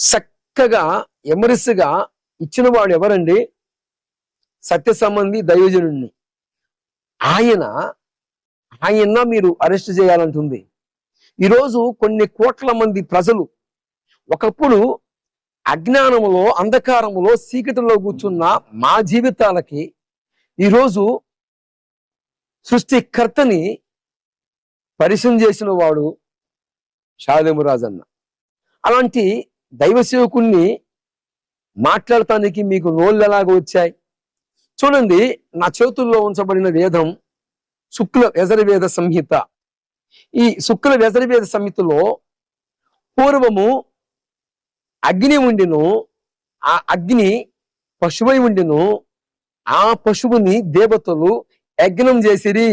చక్కగా ఎమరిస్గా ఇచ్చిన వాడు ఎవరండి? సత్య సంబంధి ఆయన ఆయన మీరు అరెస్ట్ చేయాలంటుంది. ఈరోజు కొన్ని కోట్ల మంది ప్రజలు ఒకప్పుడు అజ్ఞానములో అంధకారములో చీకటిలో కూర్చున్న మా జీవితాలకి ఈరోజు సృష్టికర్తని పరిచయం చేసిన వాడు షాలేము అలాంటి దైవ సేవకుణ్ణి మాట్లాడటానికి మీకు నోళ్ళు ఎలాగ వచ్చాయి. చూడండి నా చేతుల్లో ఉంచబడిన వేదం శుక్ల వ్యజరవేద సంహిత. ఈ శుక్ల వ్యజరవేద సంహితలో పూర్వము అగ్ని ఉండిను ఆ అగ్ని పశువై ఉండిను ఆ పశువుని దేవతలు యజ్ఞం చేసిరి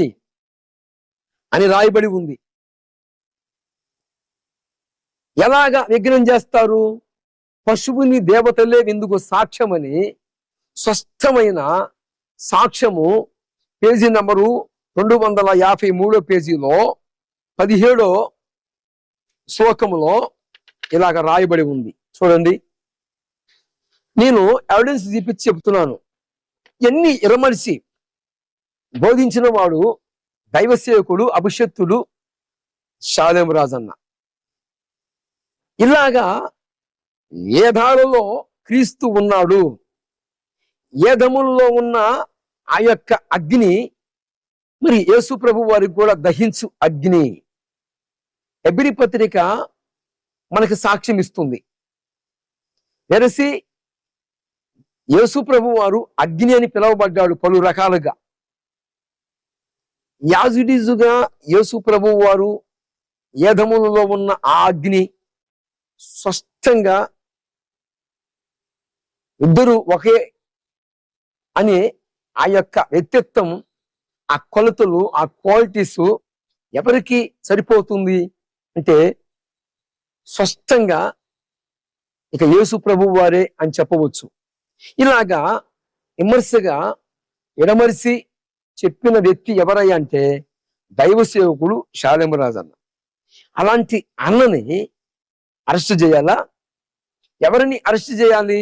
అని రాయబడి ఉంది. ఎలాగా విఘ్నం చేస్తారు? పశువుని దేవతలే ఎందుకు సాక్ష్యమని స్పష్టమైన సాక్ష్యము పేజీ నంబరు రెండు వందల యాభై మూడో పేజీలో పదిహేడో శ్లోకములో ఇలాగ రాయబడి ఉంది. చూడండి. నేను ఎవిడెన్స్ చూపించి చెప్తున్నాను. ఎన్ని ఇరమలిసి బోధించిన వాడు దైవ సేవకుడు అభిషక్తుడు రాజన్న. ఇలాగా ఏదాలలో క్రీస్తు ఉన్నాడు? ఏధముల్లో ఉన్న ఆ యొక్క అగ్ని? మరి యేసు ప్రభు వారికి కూడా దహించు అగ్ని. ఎబిరి పత్రిక మనకి సాక్ష్యం ఇస్తుంది. వెరసి యేసు ప్రభు వారు అగ్ని అని పిలువబడ్డాడు పలు రకాలుగా. యాజుడిజుగా యేసు ప్రభు వారు ఏదములలో ఉన్న ఆ అగ్ని స్పష్టంగా ఇద్దరు ఒకే అని ఆ యొక్క వ్యక్తిత్వం ఆ కొలతలు ఆ క్వాలిటీస్ ఎవరికి సరిపోతుంది అంటే స్పష్టంగా ఇక యేసు ప్రభు వారే అని చెప్పవచ్చు. ఇలాగా విమర్శగా ఎడమరిసి చెప్పిన వ్యక్తి ఎవరయ్యా అంటే దైవ సేవకుడు శాలేమరాజు అన్న అలాంటి అన్నని అరెస్ట్ చేయాలా? ఎవరిని అరెస్ట్ చేయాలి?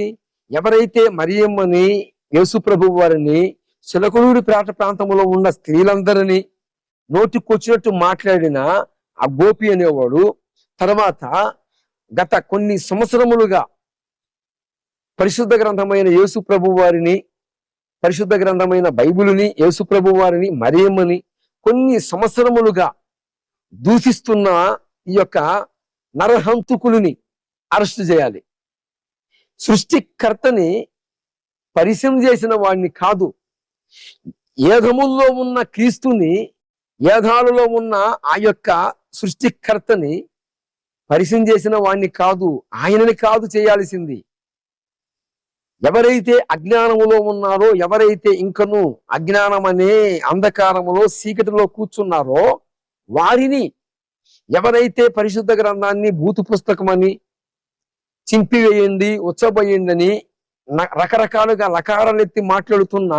ఎవరైతే మరియమ్మని యేసుప్రభు వారిని చిలకలూరి ప్రాట ప్రాంతంలో ఉన్న స్త్రీలందరినీ నోటికొచ్చినట్టు మాట్లాడిన ఆ గోపి అనేవాడు తర్వాత గత కొన్ని సంవత్సరములుగా పరిశుద్ధ గ్రంథమైన యేసు ప్రభు వారిని పరిశుద్ధ గ్రంథమైన బైబిలుని యేసు ప్రభు వారిని మరియమ్మని కొన్ని సంవత్సరములుగా దూషిస్తున్న ఈ యొక్క నరహంతుకులని అరెస్ట్ చేయాలి. సృష్టికర్తని పరిచయం చేసిన వాడిని కాదు. ఏధముల్లో ఉన్న క్రీస్తుని ఏధాలలో ఉన్న ఆ యొక్క సృష్టికర్తని పరిచయం చేసిన వాడిని కాదు ఆయనని కాదు చేయాల్సింది. ఎవరైతే అజ్ఞానములో ఉన్నారో ఎవరైతే ఇంకను అజ్ఞానం అనే అంధకారములో చీకటిలో కూర్చున్నారో వారిని ఎవరైతే పరిశుద్ధ గ్రంథాన్ని భూతు పుస్తకమని చింపివేయండి ఉచ్చబోయిందని రకరకాలుగా లకారాలెత్తి మాట్లాడుతున్న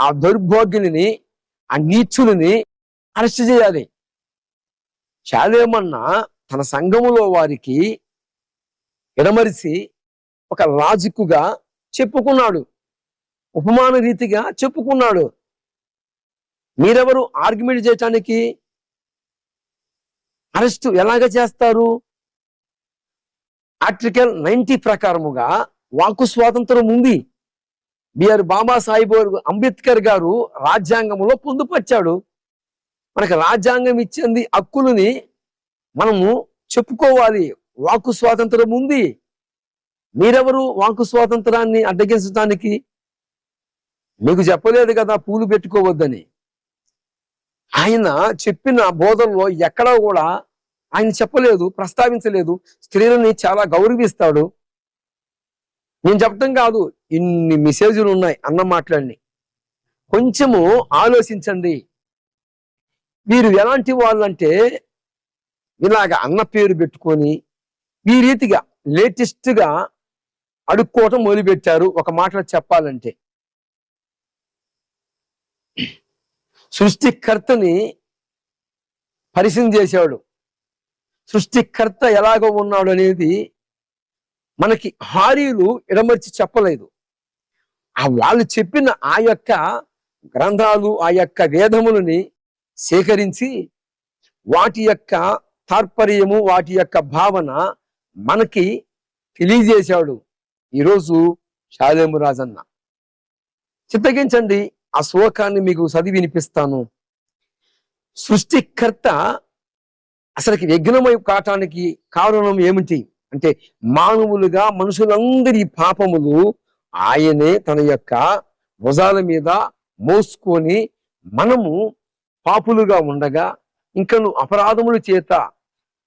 ఆ దౌర్భోగ్యుని ఆ నీచులని అరెస్ట్ చేయాలి. చాలేమన్నా తన సంఘములో వారికి ఎడమరిసి ఒక లాజిక్కుగా చెప్పుకున్నాడు. ఉపమాన రీతిగా చెప్పుకున్నాడు. మీరెవరు ఆర్గ్యుమెంట్ చేయటానికి అరెస్ట్ ఎలాగ చేస్తారు? ఆర్టికల్ నైన్టీ ప్రకారముగా వాక్కు స్వాతంత్రం ఉంది. బిఆర్ బాబాసాహెబ్ అంబేద్కర్ గారు రాజ్యాంగంలో పొందుపరిచాడు. మనకు రాజ్యాంగం ఇచ్చింది హక్కులని మనము చెప్పుకోవాలి. వాక్కు స్వాతంత్రం ఉంది. మీరెవరు వాక్కు స్వాతంత్రాన్ని అడ్డగించడానికి మీకు చెప్పలేదు కదా పూలు పెట్టుకోవద్దని. ఆయన చెప్పిన బోధనలో ఎక్కడా కూడా ఆయన చెప్పలేదు ప్రస్తావించలేదు. స్త్రీలని చాలా గౌరవిస్తాడు. నేను చెప్పడం కాదు ఇన్ని మెసేజ్లు ఉన్నాయి అన్న మాట్లాడిని కొంచెము ఆలోచించండి. వీరు ఎలాంటి వాళ్ళంటే ఇలాగ అన్న పేరు పెట్టుకొని ఈ రీతిగా లేటెస్ట్గా అడుక్కోవటం మొదలుపెట్టారు. ఒక మాటలో చెప్పాలంటే. సృష్టికర్తని పరిశీలన చేశాడు సృష్టికర్త ఎలాగో ఉన్నాడు అనేది మనకి హారీలు ఎడమర్చి చెప్పలేదు. ఆ వాళ్ళు చెప్పిన ఆ యొక్క గ్రంథాలు ఆ యొక్క వేదములని సేకరించి వాటి యొక్క తాత్పర్యము వాటి యొక్క భావన మనకి తెలియజేశాడు ఈరోజు షాలేము రాజన్న. చిత్తగించండి. ఆ శ్లోకాన్ని మీకు చదివి వినిపిస్తాను. సృష్టికర్త అసలుకి విఘ్నమై కావటానికి కారణం ఏమిటి? అంటే మానవులుగా మనుషులందరి పాపములు ఆయనే తన యొక్క భుజాల మీద మోసుకొని మనము పాపులుగా ఉండగా ఇంకను అపరాధముల చేత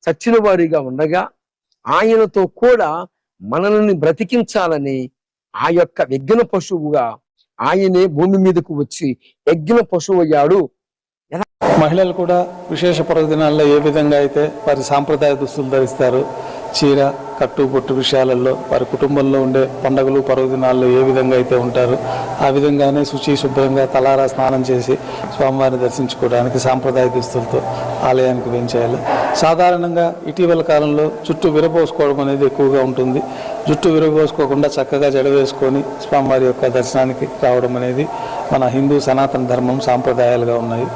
చచ్చిన వారిగా ఉండగా ఆయనతో కూడా మనల్ని బ్రతికించాలని ఆ యొక్క విఘ్న పశువుగా ఆయనే భూమి మీదకు వచ్చి యజ్ఞ పశువు అయ్యాడు మహిళలు కూడా విశేష పర్వదినాల్లో ఏ విధంగా అయితే వారి సాంప్రదాయ దుస్తులు ధరిస్తారు చీర కట్టు బొట్టు విషయాలలో వారి కుటుంబంలో ఉండే పండుగలు పర్వదినాల్లో ఏ విధంగా అయితే ఉంటారు ఆ విధంగానే శుచి శుభ్రంగా తలారా స్నానం చేసి స్వామివారిని దర్శించుకోవడానికి సాంప్రదాయ దుస్తులతో ఆలయానికి వేయించేయాలి సాధారణంగా ఇటీవల కాలంలో చుట్టూ విరబోసుకోవడం అనేది ఎక్కువగా ఉంటుంది. జుట్టు విరగోసుకోకుండా చక్కగా జడ వేసుకొని స్వామివారి యొక్క దర్శనానికి రావడం అనేది మన హిందూ సనాతన ధర్మం సాంప్రదాయాలుగా ఉన్నాయి.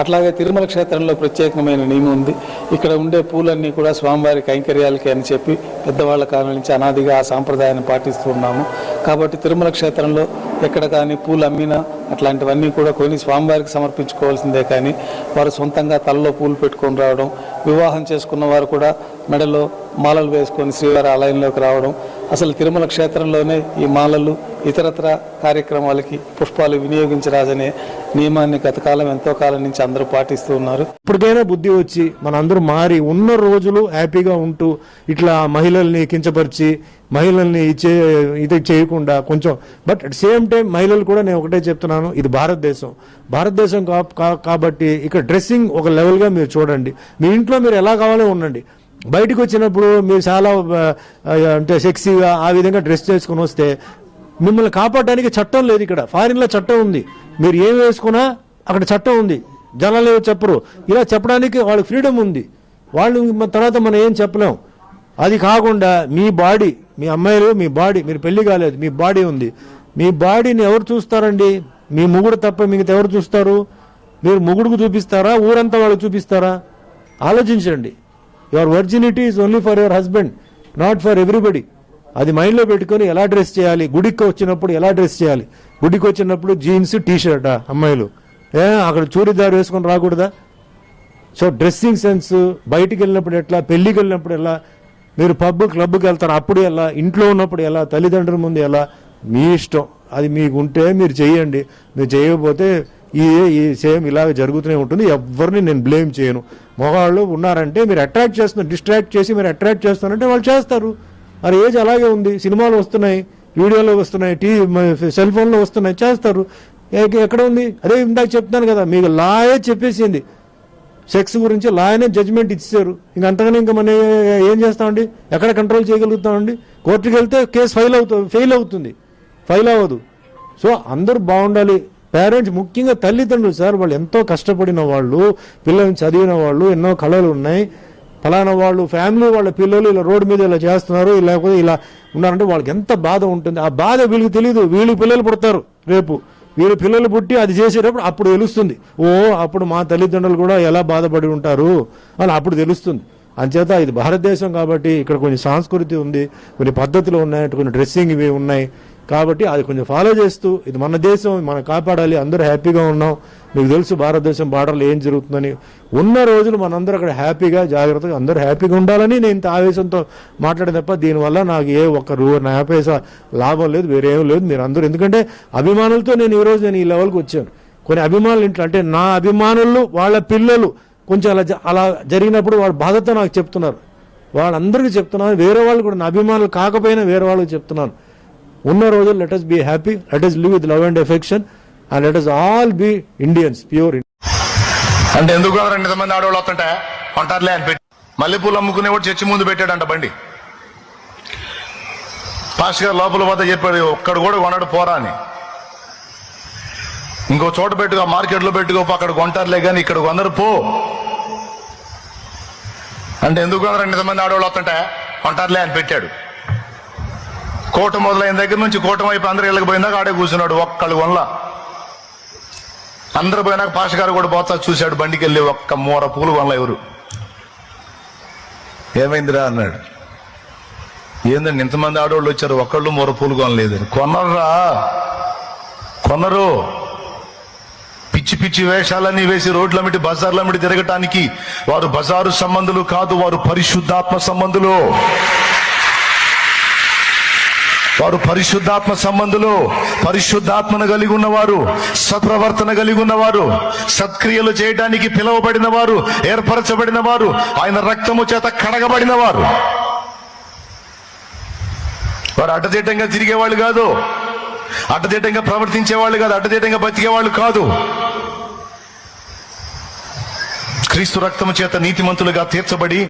అట్లాగే తిరుమల క్షేత్రంలో ప్రత్యేకమైన నియమం ఉంది. ఇక్కడ ఉండే పూలన్నీ కూడా స్వామివారి కైంకర్యాలకి అని చెప్పి పెద్దవాళ్ళ కాలం నుంచి అనాదిగా ఆ సాంప్రదాయాన్ని పాటిస్తూ ఉన్నాము. కాబట్టి తిరుమల క్షేత్రంలో ఎక్కడ కానీ పూలు అమ్మినా అట్లాంటివన్నీ కూడా కొని స్వామివారికి సమర్పించుకోవాల్సిందే కానీ వారు సొంతంగా తలలో పూలు పెట్టుకొని రావడం వివాహం చేసుకున్న వారు కూడా మెడలో మాలలు వేసుకొని శ్రీవారి ఆలయంలోకి రావడం అసలు తిరుమల క్షేత్రంలోనే ఈ మాలలు ఇతరత్ర కార్యక్రమాలకి పుష్పాలు వినియోగించరాదనే నియమాన్ని గతకాలం ఎంతో కాలం నుంచి అందరూ పాటిస్తూ ఉన్నారు. ఇప్పటికైనా బుద్ధి వచ్చి మనందరూ మారి ఉన్న రోజులు హ్యాపీగా ఉంటూ ఇట్లా మహిళల్ని కించపరిచి మహిళల్ని ఇచ్చే ఇది చేయకుండా కొంచెం బట్ అట్ సేమ్ టైం మహిళలు కూడా నేను ఒకటే చెప్తున్నాను ఇది భారతదేశం. భారతదేశం కా- కాబట్టి ఇక్కడ డ్రెస్సింగ్ ఒక లెవెల్గా మీరు చూడండి. మీ ఇంట్లో మీరు ఎలా కావాలో ఉండండి. బయటకు వచ్చినప్పుడు మీరు చాలా అంటే సెక్సీగా ఆ విధంగా డ్రెస్ చేసుకుని వస్తే మిమ్మల్ని కాపాడడానికి చట్టం లేదు ఇక్కడ. ఫారిన్లో చట్టం ఉంది. మీరు ఏం వేసుకున్నా అక్కడ చట్టం ఉంది. జనాలు ఏవో చెప్పరు. ఇలా చెప్పడానికి వాళ్ళకి ఫ్రీడమ్ ఉంది. వాళ్ళు తర్వాత మనం ఏం చెప్పలేం. అది కాకుండా మీ బాడీ మీ అమ్మాయిలు మీ బాడీ మీరు పెళ్ళి కాలేదు మీ బాడీ ఉంది. మీ బాడీని ఎవరు చూస్తారండి? మీ ముగుడు తప్ప మిగతా ఎవరు చూస్తారు? మీరు ముగుడుకు చూపిస్తారా? ఊరంతా వాళ్ళకి చూపిస్తారా? ఆలోచించండి. Your virginity is only for your husband not for everybody అది మైండ్లో పెట్టుకొని ఎలా డ్రెస్ చేయాలి? గుడికి వచ్చినప్పుడు ఎలా డ్రెస్ చేయాలి? గుడికి వచ్చినప్పుడు జీన్స్ టీషర్టా అమ్మాయిలు? ఏ అక్కడ చూడిదారు వేసుకొని రాకూడదా? సో డ్రెస్సింగ్ సెన్స్ బయటికి వెళ్ళినప్పుడు ఎట్లా? పెళ్ళికి వెళ్ళినప్పుడు ఎలా? మీరు పబ్ క్లబ్కి వెళ్తారు? అప్పుడు ఎలా? ఇంట్లో ఉన్నప్పుడు ఎలా? తల్లిదండ్రుల ముందు ఎలా? మీ ఇష్టం. అది మీకు ఉంటే మీరు చేయండి మీరు చేయకపోతే ఈ ఈ సేమ్ ఇలాగ జరుగుతూనే ఉంటుంది. ఎవరిని నేను బ్లేమ్ చేయను. మగవాళ్ళు ఉన్నారంటే మీరు అట్రాక్ట్ చేస్తున్నారు డిస్ట్రాక్ట్ చేసి మీరు అట్రాక్ట్ చేస్తున్నారంటే వాళ్ళు చేస్తారు. మరి ఏజ్ అలాగే ఉంది. సినిమాలు వస్తున్నాయి వీడియోలో వస్తున్నాయి టీవీ సెల్ ఫోన్లో వస్తున్నాయి చేస్తారు. ఎక్కడ ఉంది? అదే ఇందాక చెప్తాను కదా మీకు లాయే చెప్పేసింది. సెక్స్ గురించి లాయనే జడ్జ్మెంట్ ఇచ్చారు. ఇంక అంతగానే ఇంకా మనం ఏం చేస్తామండి? ఎక్కడ కంట్రోల్ చేయగలుగుతామండి? కోర్టుకి వెళ్తే కేసు ఫైల్ అవుతుంది ఫెయిల్ అవుతుంది. ఫైల్ అవ్వదు. సో అందరూ బాగుండాలి. పేరెంట్స్ ముఖ్యంగా తల్లిదండ్రులు సార్ వాళ్ళు ఎంతో కష్టపడిన వాళ్ళు పిల్లల్ని చదివిన వాళ్ళు ఎన్నో కళలు ఉన్నాయి. ఫలానా వాళ్ళు ఫ్యామిలీ వాళ్ళ పిల్లలు ఇలా రోడ్డు మీద ఇలా చేస్తున్నారు లేకపోతే ఇలా ఉన్నారంటే వాళ్ళకి ఎంత బాధ ఉంటుంది. ఆ బాధ వీళ్ళకి తెలియదు వీళ్ళు పిల్లలు పుడతారు రేపు. వీళ్ళు పిల్లలు పుట్టి అది చేసేటప్పుడు అప్పుడు తెలుస్తుంది. ఓ అప్పుడు మా తల్లిదండ్రులు కూడా ఎలా బాధపడి ఉంటారు అని అప్పుడు తెలుస్తుంది. అంచేత ఇది భారతదేశం కాబట్టి ఇక్కడ కొన్ని సంస్కృతి ఉంది కొన్ని పద్ధతులు ఉన్నాయి కొన్ని డ్రెస్సింగ్ ఇవి ఉన్నాయి. కాబట్టి అది కొంచెం ఫాలో చేస్తూ ఇది మన దేశం మనం కాపాడాలి అందరూ హ్యాపీగా ఉన్నాం. మీకు తెలుసు భారతదేశం బార్డర్లో ఏం జరుగుతుందని. ఉన్న రోజులు మనందరూ అక్కడ హ్యాపీగా జాగ్రత్తగా అందరూ హ్యాపీగా ఉండాలని నేను ఇంత ఆవేశంతో మాట్లాడే తప్ప దీనివల్ల నాకు ఏ ఒక్క రూ నా పైసా లాభం లేదు వేరేం లేదు మీరు అందరూ. ఎందుకంటే అభిమానులతో నేను ఈరోజు నేను ఈ లెవెల్కి వచ్చాను. కొన్ని అభిమానులు ఇంట్లో అంటే నా అభిమానులు వాళ్ళ పిల్లలు కొంచెం అలా జ- అలా జరిగినప్పుడు వాళ్ళ బాధతో నాకు చెప్తున్నారు. వాళ్ళందరికీ చెప్తున్నాను వేరే వాళ్ళు కూడా నా అభిమానులు కాకపోయినా వేరే వాళ్ళకి చెప్తున్నాను. ఉన్న రోజులు let us be happy let us live with love and affection and let us all be Indians pure అంటే ఎందుకు రెండు మంది ఆడవాళ్ళు వస్తుంటే? అంటారులే అని పెట్టి. మల్లెపూలు అమ్ముకునేవాడు చర్చి ముందు పెట్టాడంట బండి. పాస్ట్ గారు లోపల వద్ద చెప్పాడు ఒక్కడు కూడా కొనడు పోరా అని. ఇంకో చోట పెట్టుకో మార్కెట్లో పెట్టుకో అక్కడ కొంటారులే కానీ ఇక్కడ కొందరు పో. అంటే ఎందుకు కదా రెండు మంది ఆడవాళ్ళు వస్తుంటే? కొంటారులే అని పెట్టాడు. కోట మొదలైన దగ్గర నుంచి కోటమైపు వైపు అందరు ఇళ్ళకి పోయిందాక ఆడే కూర్చున్నాడు ఒక్కళ్ళు వల్ల అందరు పోయినాక పాష గారు కూడా పోతా చూశాడు బండికి వెళ్ళి ఒక్క మూర పూలు వల్ల ఎవరు. ఏమైందిరా అన్నాడు. ఏందండి ఇంతమంది ఆడవాళ్ళు వచ్చారు ఒక్కళ్ళు మూర పూలు కొనలేదు కొనరా కొనరు. పిచ్చి పిచ్చి వేషాలన్నీ వేసి రోడ్ల మీటి బజార్ల మీటి తిరగటానికి వారు బజారు సంబంధులు కాదు వారు పరిశుద్ధాత్మ సంబంధులు. వారు పరిశుద్ధాత్మ సంబంధులు పరిశుద్ధాత్మను కలిగి ఉన్నవారు సత్ప్రవర్తన కలిగి ఉన్నవారు సత్క్రియలు చేయడానికి పిలువబడిన వారు ఏర్పరచబడిన వారు ఆయన రక్తము చేత కడగబడిన వారు వారు అడ్డదిడ్డంగా తిరిగేవాళ్ళు కాదు. అడ్డదిడ్డంగా ప్రవర్తించేవాళ్ళు కాదు. అడ్డదిడ్డంగా బతికేవాళ్ళు కాదు. క్రీస్తు రక్తము చేత నీతిమంతులుగా తీర్చబడి